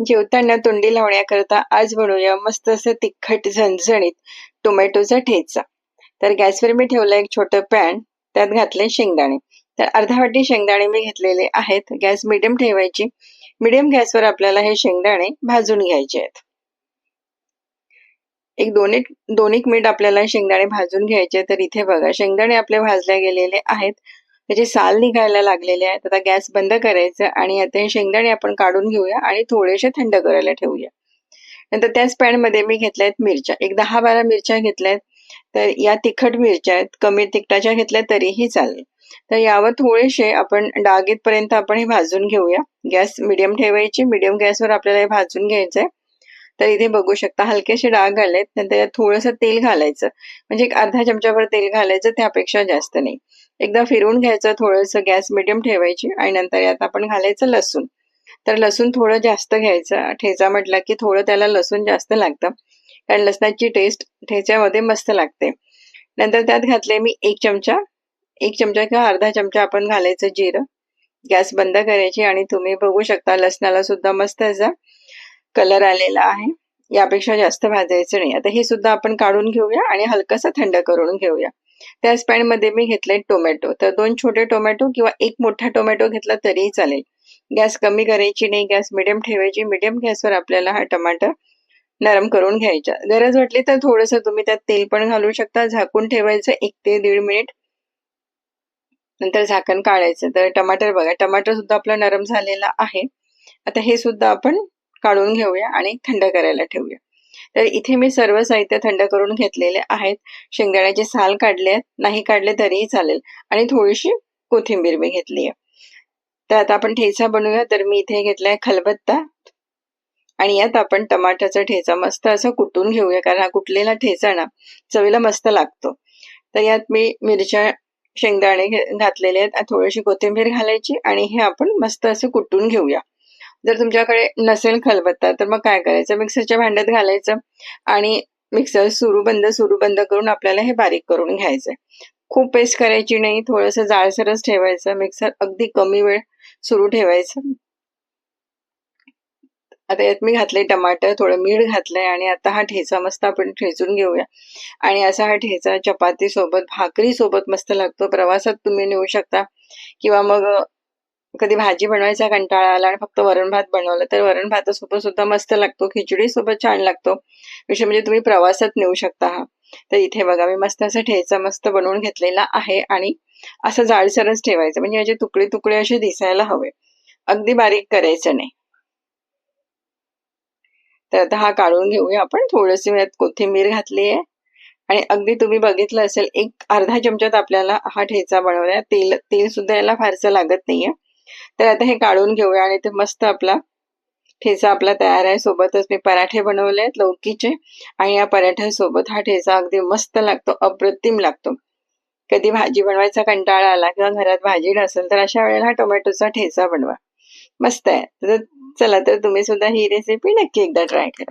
जेवताना तोंडी लावण्याकरता आज बनवूया मस्त असं तिखट झणझणीत टोमॅटोचा ठेचा. तर गॅसवर मी ठेवलं एक छोटं पॅन त्यात घातले शेंगदाणे. तर अर्धा वाटी शेंगदाणे मी घेतलेले आहेत. गॅस मिडियम ठेवायची. मिडियम गॅसवर आपल्याला हे शेंगदाणे भाजून घ्यायचे आहेत. एक दोन एक दोन एक मिनिट आपल्याला शेंगदाणे भाजून घ्यायचे तर इथे बघा शेंगदाणे आपले भाजले गेलेले आहेत. त्याचे साल निघायला लागलेले आहेत आता गॅस बंद करायचं आणि आता हे शेंगदाणे आपण काढून घेऊया आणि थोडेसे थंड करायला ठेवूया. नंतर त्याच पॅनमध्ये मी घेतल्या आहेत मिरच्या. एक दहा बारा मिरच्या घेतल्या आहेत तर या तिखट मिरच्या आहेत. कमी तिखटाच्या घेतल्या तरीही चालेल. तर यावर थोडेसे आपण डागीतपर्यंत आपण हे भाजून घेऊया. गॅस मिडियम ठेवायची. मिडियम गॅसवर आपल्याला हे भाजून घ्यायचंय. तर इथे बघू शकता हलकेसे डाग घालायत नंतर यात थोडंसं तेल घालायचं. म्हणजे एक अर्धा चमच्यावर तेल घालायचं. त्यापेक्षा जास्त नाही. एकदा फिरवून घ्यायचं थोडंसं गॅस मिडियम ठेवायची आणि नंतर यात आपण घालायचं लसूण. तर लसूण थोडं जास्त घ्यायचं. ठेचा म्हटला की थोडं त्याला लसूण जास्त लागतं. कारण लसणाची टेस्ट ठेच्यामध्ये मस्त लागते. नंतर त्यात घातले मी एक चमचा एक चमचा किंवा अर्धा चमचा आपण घालायचं जिरं. गॅस बंद करायची आणि तुम्ही बघू शकता लसणाला सुद्धा मस्त असा कलर आलेला आहे. यापेक्षा जास्त भाजायचं नाही. आता हे सुद्धा आपण काढून घेऊया आणि हलकसं थंड करून घेऊया. त्याच मध्ये मी घेतले टोमॅटो तर दोन छोटे टोमॅटो किंवा एक मोठा टोमॅटो घेतला तरीही चालेल. गॅस कमी करायची नाही. गॅस मिडियम ठेवायची. मिडियम गॅसवर आपल्याला हा टमाटर नरम करून घ्यायचा. गरज वाटली तर थोडस तुम्ही त्यात तेल पण घालू शकता. झाकून ठेवायचं एक ते दीड मिनिट नंतर झाकण काढायचं. तर टमाटर बघा. टमाटर सुद्धा आपला नरम झालेला आहे. आता हे सुद्धा आपण काढून घेऊया आणि थंड करायला ठेवूया. तर इथे मी सर्व साहित्य थंड करून घेतलेले आहेत. शेंगदाण्याचे साल काढले आहेत. नाही काढले तरीही चालेल. आणि थोडीशी कोथिंबीर मी घेतली आहे. तर आता आपण ठेचा बनवूया. तर मी इथे घेतलाय खलबत्ता. आणि यात आपण टमाट्याचा ठेचा मस्त असं कुटून घेऊया. कारण हा कुटलेला ठेचा ना चवीला मस्त लागतो. तर यात मी मिरच्या शेंगदाणे घातलेले आहेत. थोडीशी कोथिंबीर घालायची. आणि हे आपण मस्त असं कुटून घेऊया. जर तुमच्याकडे नसेल खलबत्ता तर मग काय करायचं? मिक्सरच्या भांड्यात घालायचं आणि मिक्सर सुरू बंद सुरू बंद करून आपल्याला हे बारीक करून घ्यायचंय. खूप पेस्ट करायची नाही थोडंसं जाळसरच ठेवायचं मिक्सर अगदी कमी वेळ सुरू ठेवायचं. आता यात मी घातले टमाटर थोडं मीठ घातलंय आणि आता हा ठेचा मस्त आपण ठेचून घेऊया. आणि असा हा ठेचा चपाती सोबत भाकरी सोबत मस्त लागतो. प्रवासात तुम्ही नेऊ शकता. किंवा मग कधी भाजी बनवायचा कंटाळा आला आणि फक्त वरण भात बनवलं तर वरण भातासोबत सुद्धा मस्त लागतो खिचडी सोबत छान लागतो. विषय म्हणजे तुम्ही प्रवासात नेऊ शकता हा. तर इथे बघा मी मस्त असं ठेचा मस्त बनवून घेतलेला आहे आणि असं जाडसरच ठेवायचं म्हणजे याचे तुकडे तुकडे असे दिसायला हवे. अगदी बारीक करायचं नाही. तर आता हा काढून घेऊया आपण. थोडीशी यात कोथिंबीर घातली आहे. आणि अगदी तुम्ही बघितलं असेल एक अर्धा चमच्यात आपल्याला हा ठेचा बनवला तेल तेल सुद्धा याला फारसं लागत नाहीये. तर आता हे काढून घेऊया आणि ते मस्त आपला ठेचा आपला तयार आहे. सोबतच मी पराठे बनवले आहेत लौकीचे आणि या पराठ्यासोबत हा ठेचा अगदी मस्त लागतो अप्रतिम लागतो. कधी भाजी बनवायचा कंटाळा आला किंवा घरात भाजी नसेल तर अशा वेळेला हा टोमॅटोचा ठेचा बनवा. मस्त आहे. तर चला तर तुम्ही सुद्धा ही रेसिपी नक्की एकदा ट्राय करा.